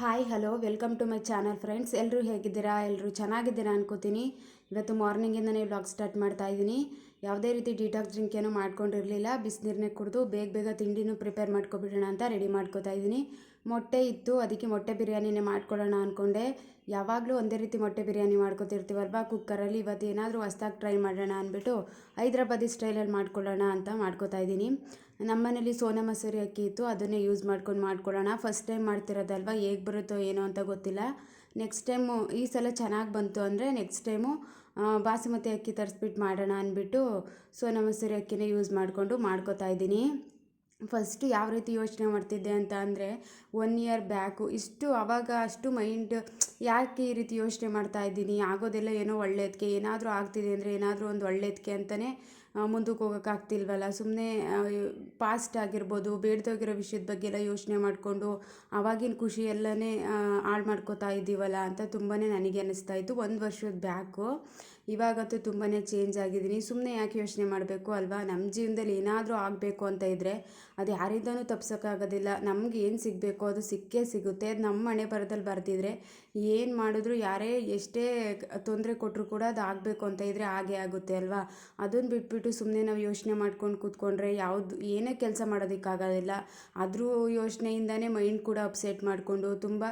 Hi hello welcome to my channel friends ಎಲ್ಲರೂ ಹೇಗಿದ್ದೀರಾ? ಎಲ್ಲರೂ ಚೆನ್ನಾಗಿದ್ದೀರಾ ಅನ್ಕೋತೀನಿ. ಇವತ್ತು ಮಾರ್ನಿಂಗಿಂದನೇ ಬ್ಲಾಗ್ ಸ್ಟಾರ್ಟ್ ಮಾಡ್ತಾ ಇದ್ದೀನಿ. ಯಾವುದೇ ರೀತಿ ಡಿಟಾಕ್ಸ್ ಡ್ರಿಂಕ್ ಏನೂ ಮಾಡ್ಕೊಂಡಿರಲಿಲ್ಲ. ಬಿಸಿನೀರನ್ನೇ ಕುಡಿದು ಬೇಗ ಬೇಗ ತಿಂಡಿನೂ ಪ್ರಿಪೇರ್ ಮಾಡ್ಕೊಬಿಡೋಣ ಅಂತ ರೆಡಿ ಮಾಡ್ಕೋತಾ ಇದ್ದೀನಿ. ಮೊಟ್ಟೆ ಇತ್ತು, ಅದಕ್ಕೆ ಮೊಟ್ಟೆ ಬಿರಿಯಾನಿನೇ ಮಾಡ್ಕೊಳ್ಳೋಣ ಅಂದ್ಕೊಂಡೆ ಯಾವಾಗಲೂ ಒಂದೇ ರೀತಿ ಮೊಟ್ಟೆ ಬಿರಿಯಾನಿ ಮಾಡ್ಕೊತಿರ್ತೀವಲ್ವಾ? ಕುಕ್ಕರಲ್ಲಿ ಇವತ್ತು ಏನಾದರೂ ಹೊಸ್ದಾಗಿ ಟ್ರೈ ಮಾಡೋಣ ಅಂದ್ಬಿಟ್ಟು ಹೈದ್ರಾಬಾದಿ ಸ್ಟೈಲಲ್ಲಿ ಮಾಡ್ಕೊಳ್ಳೋಣ ಅಂತ ಮಾಡ್ಕೋತಾ ಇದ್ದೀನಿ. ನಮ್ಮನೇಲಿ ಸೋನಾ ಮಸೂರಿ ಅಕ್ಕಿ ಇತ್ತು, ಅದನ್ನೇ ಯೂಸ್ ಮಾಡ್ಕೊಂಡು ಮಾಡ್ಕೊಡೋಣ ಫಸ್ಟ್ ಟೈಮ್ ಮಾಡ್ತಿರೋದಲ್ವ, ಹೇಗೆ ಬರುತ್ತೋ ಏನೋ ಅಂತ ಗೊತ್ತಿಲ್ಲ. ನೆಕ್ಸ್ಟ್ ಟೈಮು ಈ ಸಲ ಚೆನ್ನಾಗಿ ಬಂತು ಅಂದರೆ ನೆಕ್ಸ್ಟ್ ಟೈಮು ಬಾಸುಮತಿ ಅಕ್ಕಿ ತರಿಸ್ಬಿಟ್ಟು ಮಾಡೋಣ ಅಂದ್ಬಿಟ್ಟು ಸೋನಾ ಮಸೂರಿ ಅಕ್ಕಿನೇ ಯೂಸ್ ಮಾಡಿಕೊಂಡು ಮಾಡ್ಕೋತಾ ಇದ್ದೀನಿ. ಫಸ್ಟ್ ಯಾವ ರೀತಿ ಯೋಚನೆ ಮಾಡ್ತಿದ್ದೆ ಅಂತ ಅಂದರೆ ಒನ್ ಇಯರ್ ಬ್ಯಾಕು ಇಷ್ಟು ಆವಾಗ ಅಷ್ಟು ಮೈಂಡ್ ಯಾಕೆ ಈ ರೀತಿ ಯೋಚನೆ ಮಾಡ್ತಾ ಇದ್ದೀನಿ? ಆಗೋದೆಲ್ಲ ಏನೋ ಒಳ್ಳೆಯದಕ್ಕೆ ಏನಾದರೂ ಆಗ್ತಿದೆ ಅಂದರೆ ಏನಾದರೂ ಒಂದು ಒಳ್ಳೆಯದಕ್ಕೆ ಅಂತಲೇ ಮುಂದಕ್ಕೆ ಹೋಗೋಕ್ಕಾಗ್ತಿಲ್ವಲ್ಲ ಸುಮ್ಮನೆ ಪಾಸ್ಟ್ ಆಗಿರ್ಬೋದು, ಬೇಡ್ದೋಗಿರೋ ವಿಷಯದ ಬಗ್ಗೆ ಎಲ್ಲ ಯೋಚನೆ ಮಾಡಿಕೊಂಡು ಆವಾಗಿನ ಖುಷಿ ಎಲ್ಲನೇ ಹಾಳು ಮಾಡ್ಕೋತಾ ಇದ್ದೀವಲ್ಲ ಅಂತ ತುಂಬಾ ನನಗೆ ಅನ್ನಿಸ್ತಾ ಇತ್ತು. ಒಂದು ವರ್ಷದ ಬ್ಯಾಕು. ಇವಾಗಂತೂ ತುಂಬಾ ಚೇಂಜ್ ಆಗಿದ್ದೀನಿ. ಸುಮ್ಮನೆ ಯಾಕೆ ಯೋಚನೆ ಮಾಡಬೇಕು ಅಲ್ವಾ? ನಮ್ಮ ಜೀವನದಲ್ಲಿ ಏನಾದರೂ ಆಗಬೇಕು ಅಂತ ಇದ್ದರೆ ಅದು ಯಾರಿಂದನೂ ತಪ್ಸೋಕ್ಕಾಗೋದಿಲ್ಲ. ನಮ್ಗೆ ಏನು ಸಿಗಬೇಕು ಅದು ಸಿಕ್ಕೇ ಸಿಗುತ್ತೆ. ಅದು ನಮ್ಮ ಮನೆ ಬರದಲ್ಲಿ ಬರ್ತಿದ್ರೆ ಏನು ಮಾಡಿದ್ರು ಯಾರೇ ಎಷ್ಟೇ ತೊಂದರೆ ಕೊಟ್ಟರು ಕೂಡ ಅದು ಆಗಬೇಕು ಅಂತ ಇದ್ದರೆ ಹಾಗೆ ಆಗುತ್ತೆ ಅಲ್ವಾ? ಅದನ್ನು ಬಿಟ್ಬಿಟ್ಟು ಸುಮ್ಮನೆ ನಾವು ಯೋಚನೆ ಮಾಡ್ಕೊಂಡು ಕೂತ್ಕೊಂಡ್ರೆ ಯಾವುದು, ಏನೇ ಕೆಲಸ ಮಾಡೋದಕ್ಕಾಗೋದಿಲ್ಲ. ಆದರೂ ಯೋಚನೆಯಿಂದನೇ ಮೈಂಡ್ ಕೂಡ ಅಪ್ಸೆಟ್ ಮಾಡಿಕೊಂಡು ತುಂಬ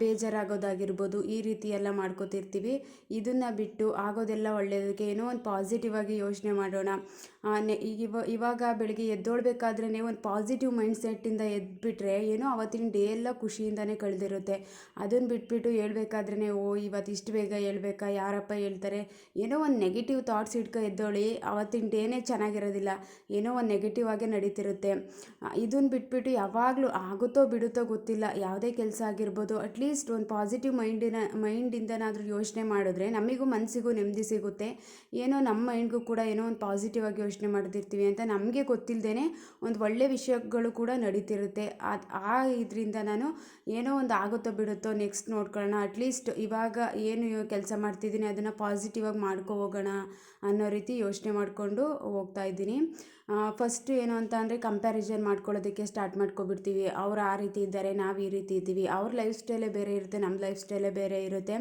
ಬೇಜಾರಾಗೋದಾಗಿರ್ಬೋದು. ಈ ರೀತಿ ಎಲ್ಲ ಮಾಡ್ಕೋತಿರ್ತೀವಿ. ಇದನ್ನು ಬಿಟ್ಟು ಆಗೋದೆಲ್ಲ ಒಳ್ಳೆಯದಕ್ಕೆ ಏನೋ ಒಂದು ಪಾಸಿಟಿವ್ ಆಗಿ ಯೋಚನೆ ಮಾಡೋಣ. ಇವ, ಇವಾಗ ಬೆಳಗ್ಗೆ ಎದ್ದೋಳ್ಬೇಕಾದ್ರೆ ಒಂದು ಪಾಸಿಟಿವ್ ಮೈಂಡ್ ಸೆಟ್ಟಿಂದ ಎದ್ಬಿಟ್ರೆ ಏನೋ ಅವತ್ತಿನ ಡೇ ಎಲ್ಲ ಖುಷಿಯಿಂದನೇ ಕಳೆದಿರುತ್ತೆ. ಅದನ್ನು ಬಿಟ್ಬಿಟ್ಟು ಹೇಳ್ಬೇಕಾದ್ರೆ ಓ ಇವತ್ತು ಇಷ್ಟು ಬೇಗ ಹೇಳ್ಬೇಕಾ, ಯಾರಪ್ಪ ಹೇಳ್ತಾರೆ? ಏನೋ ಒಂದು ನೆಗೆಟಿವ್ ಥಾಟ್ಸ್ ಇಟ್ಕೊ ಎದ್ದೋಳಿ, ಅವತ್ತಿನ ಡೇನೇ ಚೆನ್ನಾಗಿರೋದಿಲ್ಲ. ಏನೋ ಒಂದು ನೆಗೆಟಿವ್ ಆಗೇ ನಡೀತಿರುತ್ತೆ. ಇದನ್ನು ಬಿಟ್ಬಿಟ್ಟು ಯಾವಾಗಲೂ ಆಗುತ್ತೋ ಬಿಡುತ್ತೋ ಗೊತ್ತಿಲ್ಲ. ಯಾವುದೇ ಕೆಲಸ ಆಗಿರ್ಬೋದು ಅಟ್ಲೀಸ್ಟ್ ಒಂದು ಪಾಸಿಟಿವ್ ಮೈಂಡಿನ ಮೈಂಡಿಂದನಾದರೂ ಯೋಚನೆ ಮಾಡಿದ್ರೆ ನಮಗೂ ಮನಸ್ಸಿಗೂ ನೆಮ್ಮದಿ ಸಿಗುತ್ತೆ. ಏನೋ ನಮ್ಮ ಮೈಂಡ್ಗೂ ಕೂಡ ಏನೋ ಒಂದು ಪಾಸಿಟಿವ್ ಆಗಿ ಯೋಚನೆ ಮಾಡ್ತಿರ್ತೀವಿ ಅಂತ ನಮಗೆ ಗೊತ್ತಿಲ್ಲದೇ ಒಂದು ಒಳ್ಳೆ ವಿಷಯಗಳು ಕೂಡ ನಡೀತಿರುತ್ತೆ. ಅದು ಆ ಇದರಿಂದ ನಾನು ಏನೋ ಒಂದು ಆಗುತ್ತೋ ಬಿಡುತ್ತೋ ನೆಕ್ಸ್ಟ್ ನೋಡ್ಕೊಳ್ಳೋಣ. ಅಟ್ಲೀಸ್ಟ್ ಇವಾಗ ಏನು ಕೆಲಸ ಮಾಡ್ತಿದ್ದೀನಿ ಅದನ್ನು ಪಾಸಿಟಿವ್ ಆಗಿ ಮಾಡ್ಕೊ ಹೋಗೋಣ ಅನ್ನೋ ರೀತಿ ಯೋಚನೆ ಮಾಡಿಕೊಂಡು ಹೋಗ್ತಾ ಇದ್ದೀನಿ. ಫಸ್ಟ್ ಏನು ಅಂತ ಅಂದರೆ ಕಂಪ್ಯಾರಿಸನ್ ಮಾಡ್ಕೊಳ್ಳೋದಕ್ಕೆ ಸ್ಟಾರ್ಟ್ ಮಾಡ್ಕೊಬಿಡ್ತೀವಿ. ಅವ್ರು ಆ ರೀತಿ ಇದ್ದಾರೆ, ನಾವು ಈ ರೀತಿ ಇದ್ದೀವಿ. ಅವ್ರ ಲೈಫ್ ಸ್ಟೈಲೇ ಬೇರೆ ಇರುತ್ತೆ ನಮ್ಮ ಲೈಫ್ ಸ್ಟೈಲೇ ಬೇರೆ ಇರುತ್ತೆ.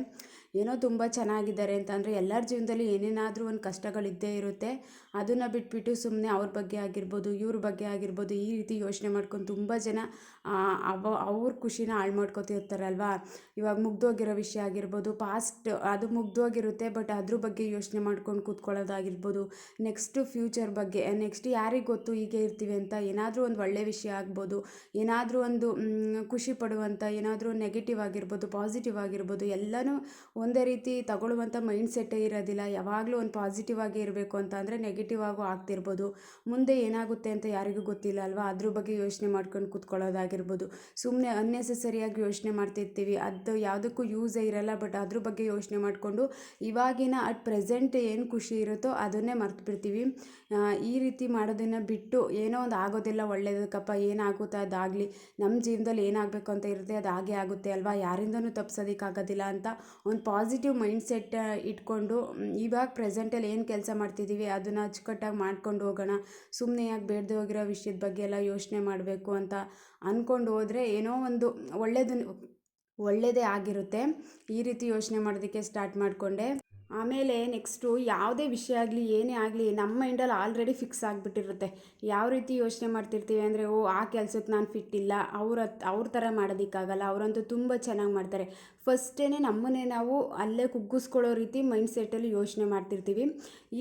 ಏನೋ ತುಂಬ ಚೆನ್ನಾಗಿದ್ದಾರೆ ಅಂತಂದರೆ ಎಲ್ಲರ ಜೀವನದಲ್ಲಿ ಏನೇನಾದರೂ ಒಂದು ಕಷ್ಟಗಳಿದ್ದೇ ಇರುತ್ತೆ. ಅದನ್ನು ಬಿಟ್ಬಿಟ್ಟು ಸುಮ್ಮನೆ ಅವ್ರ ಬಗ್ಗೆ ಆಗಿರ್ಬೋದು, ಇವ್ರ ಬಗ್ಗೆ ಆಗಿರ್ಬೋದು ಈ ರೀತಿ ಯೋಚನೆ ಮಾಡ್ಕೊಂಡು ತುಂಬ ಜನ ಅವ, ಅವ್ರ ಖುಷಿನ ಹಾಳು ಮಾಡ್ಕೊತಿರ್ತಾರಲ್ವಾ? ಇವಾಗ ಮುಗ್ದೋಗಿರೋ ವಿಷಯ ಆಗಿರ್ಬೋದು ಪಾಸ್ಟ್ ಅದು ಮುಗ್ದೋಗಿರುತ್ತೆ ಬಟ್ ಅದ್ರ ಬಗ್ಗೆ ಯೋಚನೆ ಮಾಡ್ಕೊಂಡು ಕೂತ್ಕೊಳ್ಳೋದಾಗಿರ್ಬೋದು ನೆಕ್ಸ್ಟ್ ಫ್ಯೂಚರ್ ಬಗ್ಗೆ ನೆಕ್ಸ್ಟ್ ಯಾರಿಗೆ ಗೊತ್ತು ಹೀಗೆ ಇರ್ತೀವಿ ಅಂತ ಏನಾದರೂ ಒಂದು ಒಳ್ಳೆಯ ವಿಷಯ ಆಗ್ಬೋದು, ಏನಾದರೂ ಒಂದು ಖುಷಿ ಪಡುವಂಥ ಏನಾದರೂ ನೆಗೆಟಿವ್ ಆಗಿರ್ಬೋದು ಪಾಸಿಟಿವ್ ಆಗಿರ್ಬೋದು, ಎಲ್ಲನೂ ಒಂದೇ ರೀತಿ ತಗೊಳ್ಳುವಂಥ ಮೈಂಡ್ ಸೆಟ್ಟೇ ಇರೋದಿಲ್ಲ. ಯಾವಾಗಲೂ ಒಂದು ಪಾಸಿಟಿವ್ ಆಗಿ ಇರಬೇಕು ಅಂತ ಅಂದರೆ ನೆಗೆಟಿವ್ ಆಗು ಆಗ್ತಿರ್ಬೋದು. ಮುಂದೆ ಏನಾಗುತ್ತೆ ಅಂತ ಯಾರಿಗೂ ಗೊತ್ತಿಲ್ಲ ಅಲ್ವಾ? ಅದ್ರ ಬಗ್ಗೆ ಯೋಚನೆ ಮಾಡ್ಕೊಂಡು ಕೂತ್ಕೊಳ್ಳೋದಾಗಿರ್ಬೋದು. ಸುಮ್ಮನೆ ಅನ್ನೆಸೆಸರಿಯಾಗಿ ಯೋಚನೆ ಮಾಡ್ತಿರ್ತೀವಿ. ಅದು ಯಾವುದಕ್ಕೂ ಯೂಸೇ ಇರಲ್ಲ ಬಟ್ ಅದ್ರ ಬಗ್ಗೆ ಯೋಚನೆ ಮಾಡಿಕೊಂಡು ಇವಾಗಿನ, ಅಟ್ ಪ್ರೆಸೆಂಟ್ ಏನು ಖುಷಿ ಇರುತ್ತೋ ಅದನ್ನೇ ಮರ್ತು ಬಿಡ್ತೀವಿ ಈ ರೀತಿ ಮಾಡೋದನ್ನು ಬಿಟ್ಟು ಏನೋ ಒಂದು ಆಗೋದಿಲ್ಲ, ಒಳ್ಳೇದಕ್ಕಪ್ಪ, ಏನಾಗುತ್ತೆ ಅದಾಗಲಿ ನಮ್ಮ ಜೀವನದಲ್ಲಿ ಏನಾಗಬೇಕು ಅಂತ ಇರುತ್ತೆ ಅದು ಹಾಗೆ ಆಗುತ್ತೆ ಅಲ್ವಾ? ಯಾರಿಂದನೂ ತಪ್ಪಿಸೋದಕ್ಕಾಗೋದಿಲ್ಲ ಅಂತ ಒಂದು ಪಾಸಿಟಿವ್ ಮೈಂಡ್ ಸೆಟ್ ಇಟ್ಕೊಂಡು ಇವಾಗ ಪ್ರೆಸೆಂಟಲ್ಲಿ ಏನು ಕೆಲಸ ಮಾಡ್ತಿದ್ದೀವಿ ಅದನ್ನು ಅಚ್ಚುಕಟ್ಟಾಗಿ ಮಾಡ್ಕೊಂಡು ಹೋಗೋಣ ಸುಮ್ಮನೆ ಯಾಕೆ ಬೇಡದೆ ಹೋಗಿರೋ ವಿಷಯದ ಬಗ್ಗೆ ಎಲ್ಲ ಯೋಚನೆ ಮಾಡಬೇಕು ಅಂತ ಅಂದ್ಕೊಂಡು ಹೋದರೆ ಏನೋ ಒಂದು ಒಳ್ಳೆಯದನ್ನು ಒಳ್ಳೆಯದೇ ಆಗಿರುತ್ತೆ. ಈ ರೀತಿ ಯೋಚನೆ ಮಾಡೋದಕ್ಕೆ ಸ್ಟಾರ್ಟ್ ಮಾಡಿಕೊಂಡೆ. ಆಮೇಲೆ ನೆಕ್ಸ್ಟು ಯಾವುದೇ ವಿಷಯ ಆಗಲಿ, ಏನೇ ಆಗಲಿ, ನಮ್ಮ ಮೈಂಡಲ್ಲಿ ಆಲ್ರೆಡಿ ಫಿಕ್ಸ್ ಆಗಿಬಿಟ್ಟಿರುತ್ತೆ. ಯಾವ ರೀತಿ ಯೋಚನೆ ಮಾಡ್ತಿರ್ತೀವಿ ಅಂದರೆ, ಓ, ಆ ಕೆಲ್ಸಕ್ಕೆ ನಾನು ಫಿಟ್ ಇಲ್ಲ, ಅವ್ರ ಅವ್ರ ಥರ ಮಾಡೋದಕ್ಕಾಗಲ್ಲ, ಅವರಂತೂ ತುಂಬ ಚೆನ್ನಾಗಿ ಮಾಡ್ತಾರೆ. ಫಸ್ಟೇ ನಮ್ಮನ್ನೇ ನಾವು ಅಲ್ಲೇ ಕುಗ್ಗಿಸ್ಕೊಳ್ಳೋ ರೀತಿ ಮೈಂಡ್ ಸೆಟ್ಟಲ್ಲಿ ಯೋಚನೆ ಮಾಡ್ತಿರ್ತೀವಿ.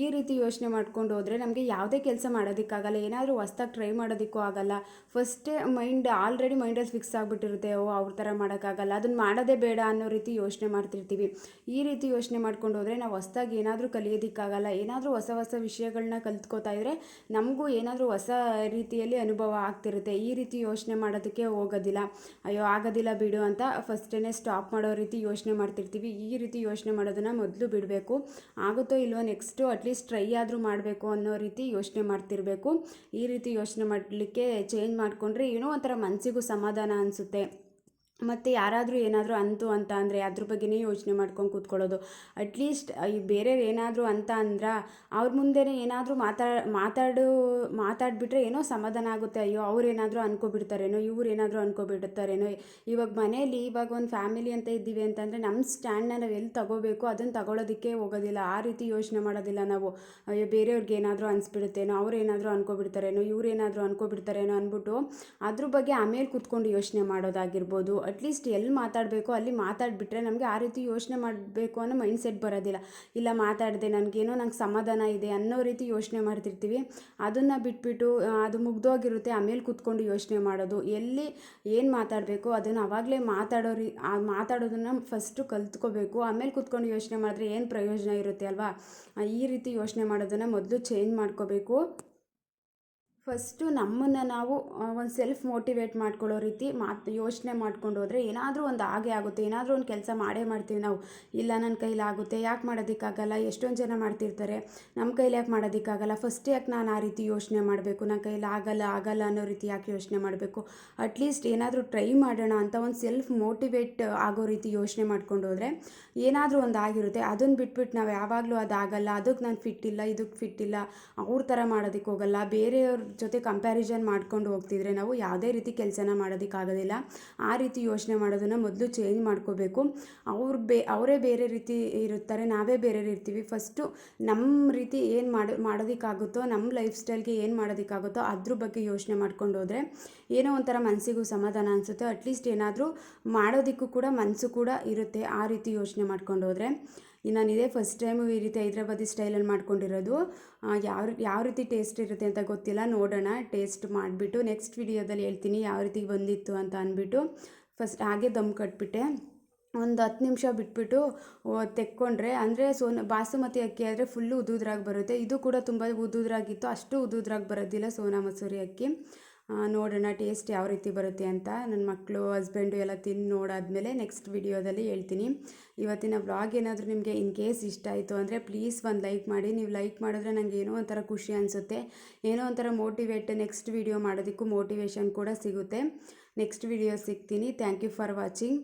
ಈ ರೀತಿ ಯೋಚನೆ ಮಾಡ್ಕೊಂಡು ಹೋದರೆ ನಮಗೆ ಯಾವುದೇ ಕೆಲಸ ಮಾಡೋದಕ್ಕಾಗಲ್ಲ, ಏನಾದರೂ ಹೊಸ್ದಾಗಿ ಟ್ರೈ ಮಾಡೋದಕ್ಕೂ ಆಗಲ್ಲ. ಫಸ್ಟೇ ಮೈಂಡ್ ಆಲ್ರೆಡಿ ಮೈಂಡಲ್ಲಿ ಫಿಕ್ಸ್ ಆಗಿಬಿಟ್ಟಿರುತ್ತೆ, ಓ, ಅವ್ರ ಥರ ಮಾಡೋಕ್ಕಾಗಲ್ಲ, ಅದನ್ನು ಮಾಡೋದೇ ಬೇಡ ಅನ್ನೋ ರೀತಿ ಯೋಚನೆ ಮಾಡ್ತಿರ್ತೀವಿ. ಈ ರೀತಿ ಯೋಚನೆ ಮಾಡ್ಕೊಂಡು ಹೋದರೆ ನಾವು ಹೊಸ್ದಾಗಿ ಏನಾದರೂ ಕಲಿಯೋದಕ್ಕಾಗಲ್ಲ, ಏನಾದರೂ ಹೊಸ ಹೊಸ ವಿಷಯಗಳನ್ನ ಕಲ್ತ್ಕೋತಾ ಇದ್ದರೆ ನಮಗೂ ಏನಾದರೂ ಹೊಸ ರೀತಿಯಲ್ಲಿ ಅನುಭವ ಆಗ್ತಿರುತ್ತೆ. ಈ ರೀತಿ ಯೋಚನೆ ಮಾಡೋದಕ್ಕೆ ಹೋಗೋದಿಲ್ಲ. ಅಯ್ಯೋ, ಆಗೋದಿಲ್ಲ ಬಿಡು ಅಂತ ಫಸ್ಟೇ ಸ್ಟಾಪ್ ಮಾಡೋ ರೀತಿ ಯೋಚನೆ ಮಾಡ್ತಿರ್ತೀವಿ. ಈ ರೀತಿ ಯೋಚನೆ ಮಾಡೋದನ್ನು ಮೊದಲು ಬಿಡಬೇಕು. ಆಗುತ್ತೋ ಇಲ್ವೋ ನೆಕ್ಸ್ಟು ಅಟ್ಲೀಸ್ಟ್ ಟ್ರೈ ಆದರೂ ಮಾಡಬೇಕು ಅನ್ನೋ ರೀತಿ ಯೋಚನೆ ಮಾಡ್ತಿರಬೇಕು. ಈ ರೀತಿ ಯೋಚನೆ ಮಾಡಲಿಕ್ಕೆ ಚೇಂಜ್ ಮಾಡಿಕೊಂಡ್ರೆ ಏನೋ ಒಂಥರ ಮನಸ್ಸಿಗೂ ಸಮಾಧಾನ ಅನಿಸುತ್ತೆ. ಮತ್ತು ಯಾರಾದರೂ ಏನಾದರೂ ಅಂತು ಅಂತ ಅಂದರೆ ಅದ್ರ ಬಗ್ಗೆನೇ ಯೋಚನೆ ಮಾಡ್ಕೊಂಡು ಕೂತ್ಕೊಳ್ಳೋದು. ಅಟ್ಲೀಸ್ಟ್ ಈ ಬೇರೆಯವ್ರು ಏನಾದರೂ ಅಂತ ಅಂದ್ರೆ ಅವ್ರ ಮುಂದೆನೇ ಏನಾದರೂ ಮಾತಾ ಮಾತಾಡು, ಮಾತಾಡಿಬಿಟ್ರೆ ಏನೋ ಸಮಾಧಾನ ಆಗುತ್ತೆ. ಅಯ್ಯೋ ಅವ್ರೇನಾದರೂ ಅನ್ಕೊಬಿಡ್ತಾರೇನೋ, ಇವ್ರು ಏನಾದರೂ ಅನ್ಕೊಬಿಡ್ತಾರೇನೋ, ಇವಾಗ ಮನೇಲಿ ಇವಾಗ ಒಂದು ಫ್ಯಾಮಿಲಿ ಅಂತ ಇದ್ದೀವಿ ಅಂತಂದರೆ ನಮ್ಮ ಸ್ಟ್ಯಾಂಡ್ನ ನಾವು ಎಲ್ಲಿ ತಗೋಬೇಕು ಅದನ್ನು ತಗೊಳ್ಳೋದಕ್ಕೆ ಹೋಗೋದಿಲ್ಲ. ಆ ರೀತಿ ಯೋಚನೆ ಮಾಡೋದಿಲ್ಲ ನಾವು. ಅಯ್ಯೋ, ಬೇರೆಯವ್ರಿಗೆ ಏನಾದರೂ ಅನಿಸ್ಬಿಡುತ್ತೇನೋ, ಅವ್ರು ಏನಾದರೂ ಅನ್ಕೊಬಿಡ್ತಾರೇನೋ, ಇವ್ರು ಏನಾದರೂ ಅನ್ಕೊಬಿಡ್ತಾರೇನೋ ಅಂದ್ಬಿಟ್ಟು ಅದ್ರ ಬಗ್ಗೆ ಆಮೇಲೆ ಕೂತ್ಕೊಂಡು ಯೋಚನೆ ಮಾಡೋದಾಗಿರ್ಬೋದು. ಅಟ್ಲೀಸ್ಟ್ ಎಲ್ಲಿ ಮಾತಾಡಬೇಕು ಅಲ್ಲಿ ಮಾತಾಡಿಬಿಟ್ರೆ ನಮಗೆ ಆ ರೀತಿ ಯೋಚನೆ ಮಾಡಬೇಕು ಅನ್ನೋ ಮೈಂಡ್ಸೆಟ್ ಬರೋದಿಲ್ಲ. ಇಲ್ಲ, ಮಾತಾಡಿದೆ, ನನಗೇನೋ ನಂಗೆ ಸಮಾಧಾನ ಇದೆ ಅನ್ನೋ ರೀತಿ ಯೋಚನೆ ಮಾಡ್ತಿರ್ತೀವಿ. ಅದನ್ನು ಬಿಟ್ಬಿಟ್ಟು ಅದು ಮುಗ್ದೋಗಿರುತ್ತೆ, ಆಮೇಲೆ ಕೂತ್ಕೊಂಡು ಯೋಚನೆ ಮಾಡೋದು. ಎಲ್ಲಿ ಏನು ಮಾತಾಡಬೇಕು ಅದನ್ನು ಆವಾಗಲೇ ಮಾತಾಡೋ ರೀ ಆ, ಮಾತಾಡೋದನ್ನು ಫಸ್ಟು ಕಲ್ತ್ಕೋಬೇಕು. ಆಮೇಲೆ ಕೂತ್ಕೊಂಡು ಯೋಚನೆ ಮಾಡಿದ್ರೆ ಏನು ಪ್ರಯೋಜನ ಇರುತ್ತೆ ಅಲ್ವಾ? ಈ ರೀತಿ ಯೋಚನೆ ಮಾಡೋದನ್ನು ಮೊದಲು ಚೇಂಜ್ ಮಾಡ್ಕೋಬೇಕು. ಫಸ್ಟು ನಮ್ಮನ್ನು ನಾವು ಒಂದು ಸೆಲ್ಫ್ ಮೋಟಿವೇಟ್ ಮಾಡ್ಕೊಳ್ಳೋ ರೀತಿ ಮಾತು, ಯೋಚನೆ ಮಾಡ್ಕೊಂಡು ಹೋದರೆ ಏನಾದರೂ ಒಂದು ಆಗೇ ಆಗುತ್ತೆ. ಏನಾದರೂ ಒಂದು ಕೆಲಸ ಮಾಡೇ ಮಾಡ್ತೀವಿ ನಾವು. ಇಲ್ಲ ನನ್ನ ಕೈಲಿ ಆಗುತ್ತೆ. ಯಾಕೆ ಮಾಡೋದಕ್ಕಾಗಲ್ಲ? ಎಷ್ಟೊಂದು ಜನ ಮಾಡ್ತಿರ್ತಾರೆ. ನಮ್ಮ ಕೈಲಿ ಯಾಕೆ ಮಾಡೋದಕ್ಕಾಗಲ್ಲ? ಫಸ್ಟ್ ಯಾಕೆ ನಾನು ಆ ರೀತಿ ಯೋಚನೆ ಮಾಡಬೇಕು? ನನ್ನ ಕೈಲಿ ಆಗಲ್ಲ ಆಗಲ್ಲ ಅನ್ನೋ ರೀತಿ ಯಾಕೆ ಯೋಚನೆ ಮಾಡಬೇಕು? ಅಟ್ಲೀಸ್ಟ್ ಏನಾದರೂ ಟ್ರೈ ಮಾಡೋಣ ಅಂತ ಒಂದು ಸೆಲ್ಫ್ ಮೋಟಿವೇಟ್ ಆಗೋ ರೀತಿ ಯೋಚನೆ ಮಾಡ್ಕೊಂಡು ಹೋದರೆ ಏನಾದರೂ ಒಂದು ಆಗಿರುತ್ತೆ. ಅದನ್ನು ಬಿಟ್ಬಿಟ್ಟು ನಾವು ಯಾವಾಗಲೂ ಅದಾಗಲ್ಲ ಅದಕ್ಕೆ ನಾನು ಫಿಟ್ ಇಲ್ಲ ಇದಕ್ಕೆ ಫಿಟ್ ಇಲ್ಲ. ಅವ್ರ ಥರ ಮಾಡೋದಕ್ಕೆ ಹೋಗಲ್ಲ. ಬೇರೆಯವ್ರ ಜೊತೆ ಕಂಪ್ಯಾರಿಸನ್ ಮಾಡ್ಕೊಂಡು ಹೋಗ್ತಿದ್ರೆ ನಾವು ಯಾವುದೇ ರೀತಿ ಕೆಲಸನ ಮಾಡೋದಕ್ಕಾಗೋದಿಲ್ಲ. ಆ ರೀತಿ ಯೋಚನೆ ಮಾಡೋದನ್ನು ಮೊದಲು ಚೇಂಜ್ ಮಾಡ್ಕೋಬೇಕು. ಅವ್ರು ಬೇ, ಅವರೇ ಬೇರೆ ರೀತಿ ಇರುತ್ತಾರೆ, ನಾವೇ ಬೇರೆ ಇರ್ತೀವಿ. ಫಸ್ಟು ನಮ್ಮ ರೀತಿ ಏನು ಮಾಡೋ, ಮಾಡೋದಕ್ಕಾಗುತ್ತೋ ನಮ್ಮ ಲೈಫ್ ಸ್ಟೈಲ್ಗೆ ಏನು ಮಾಡೋದಕ್ಕಾಗುತ್ತೋ ಅದ್ರ ಬಗ್ಗೆ ಯೋಚನೆ ಮಾಡ್ಕೊಂಡು ಹೋದರೆ ಏನೋ ಒಂಥರ ಮನಸ್ಸಿಗೂ ಸಮಾಧಾನ ಅನಿಸುತ್ತೋ. ಅಟ್ಲೀಸ್ಟ್ ಏನಾದರೂ ಮಾಡೋದಕ್ಕೂ ಕೂಡ ಮನಸ್ಸು ಕೂಡ ಇರುತ್ತೆ ಆ ರೀತಿ ಯೋಚನೆ ಮಾಡ್ಕೊಂಡು ಹೋದರೆ. ನಾನು ಇದೇ ಫಸ್ಟ್ ಟೈಮು ಈ ರೀತಿ ಹೈದ್ರಾಬಾದಿ ಸ್ಟೈಲಲ್ಲಿ ಮಾಡ್ಕೊಂಡಿರೋದು. ಯಾವ ಯಾವ ರೀತಿ ಟೇಸ್ಟ್ ಇರುತ್ತೆ ಅಂತ ಗೊತ್ತಿಲ್ಲ. ನೋಡೋಣ ಟೇಸ್ಟ್ ಮಾಡಿಬಿಟ್ಟು ನೆಕ್ಸ್ಟ್ ವಿಡಿಯೋದಲ್ಲಿ ಹೇಳ್ತೀನಿ ಯಾವ ರೀತಿ ಬಂದಿತ್ತು ಅಂತ ಅಂದ್ಬಿಟ್ಟು. ಫಸ್ಟ್ ಹಾಗೆ ದಮ್ ಕಟ್ಬಿಟ್ಟೆ. ಒಂದು ಹತ್ತು ನಿಮಿಷ ಬಿಟ್ಬಿಟ್ಟು ತೆಕ್ಕೊಂಡ್ರೆ, ಅಂದರೆ ಸೋನ, ಬಾಸುಮತಿ ಅಕ್ಕಿ ಆದರೆ ಫುಲ್ಲು ಉದುದ್ರಾಗಿ ಬರುತ್ತೆ. ಇದು ಕೂಡ ತುಂಬ ಉದುದ್ರಾಗಿತ್ತು. ಅಷ್ಟು ಉದುದ್ರಾಗಿ ಬರೋದಿಲ್ಲ ಸೋನಾ ಮಸೂರಿ ಅಕ್ಕಿ. ನೋಡೋಣ ಟೇಸ್ಟ್ ಯಾವ ರೀತಿ ಬರುತ್ತೆ ಅಂತ. ನನ್ನ ಮಕ್ಕಳು ಹಸ್ಬೆಂಡು ಎಲ್ಲ ತಿಂದು ನೋಡಾದಮೇಲೆ ನೆಕ್ಸ್ಟ್ ವಿಡಿಯೋದಲ್ಲಿ ಹೇಳ್ತೀನಿ. ಇವತ್ತಿನ ವ್ಲಾಗ್ ಏನಾದರೂ ನಿಮಗೆ ಇನ್ ಕೇಸ್ ಇಷ್ಟ ಆಯಿತು ಅಂದರೆ ಪ್ಲೀಸ್ ಒಂದು ಲೈಕ್ ಮಾಡಿ. ನೀವು ಲೈಕ್ ಮಾಡಿದ್ರೆ ನನಗೆ ಏನೋ ಒಂಥರ ಖುಷಿ ಅನಿಸುತ್ತೆ. ಏನೋ ಒಂಥರ ಮೋಟಿವೇಟ್ ನೆಕ್ಸ್ಟ್ ವಿಡಿಯೋ ಮಾಡೋದಕ್ಕೂ ಮೋಟಿವೇಶನ್ ಕೂಡ ಸಿಗುತ್ತೆ. ನೆಕ್ಸ್ಟ್ ವಿಡಿಯೋ ಸಿಗ್ತೀನಿ. Thank you for watching